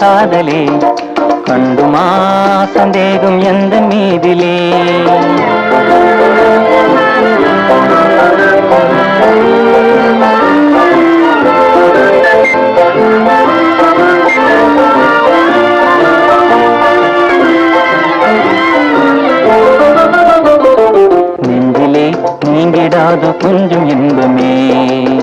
காதலே. கண்டுமா சந்தேகம் எந்த மீதிலே? நெஞ்சிலே நீங்கிடாத கொஞ்சம் இன்பமே.